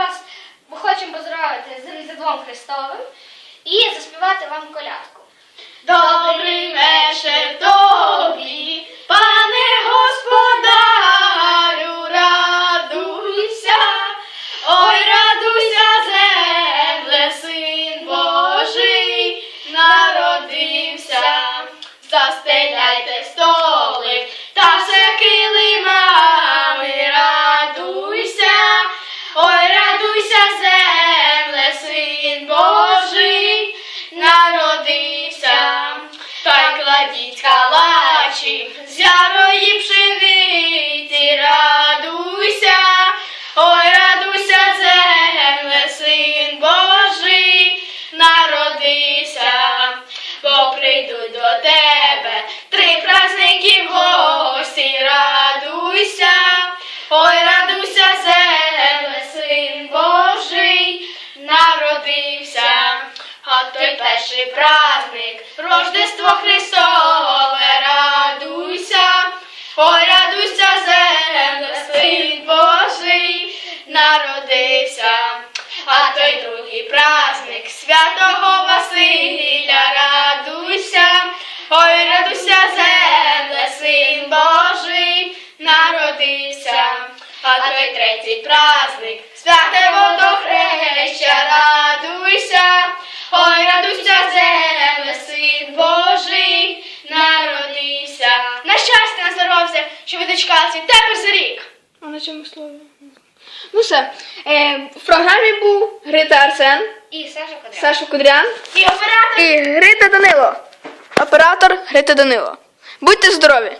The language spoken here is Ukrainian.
вас хочемо поздравити з Різдвом Христовим і заспівати вам колядку. Добрий до тебе. Три праздники в гості, радуйся, ой, радуйся, земле, син Божий, народився. А той перший праздник, Рождество Христове, радуйся, ой, радуйся, земле, син Божий, народився. А той другий праздник, святого Василя, третій праздник, святе водохреща, радуйся, ой, радуйся, земле, син Божий, народився. На щастя, на здоров'я, що ви дочекалися тепер за рік. А на чому слово? Ну все. Е, в програмі був Грита Арсен, І Саша Кудряк. Саша Кудрян І оператор і Грита Данило. Оператор Грита Данило. Будьте здорові!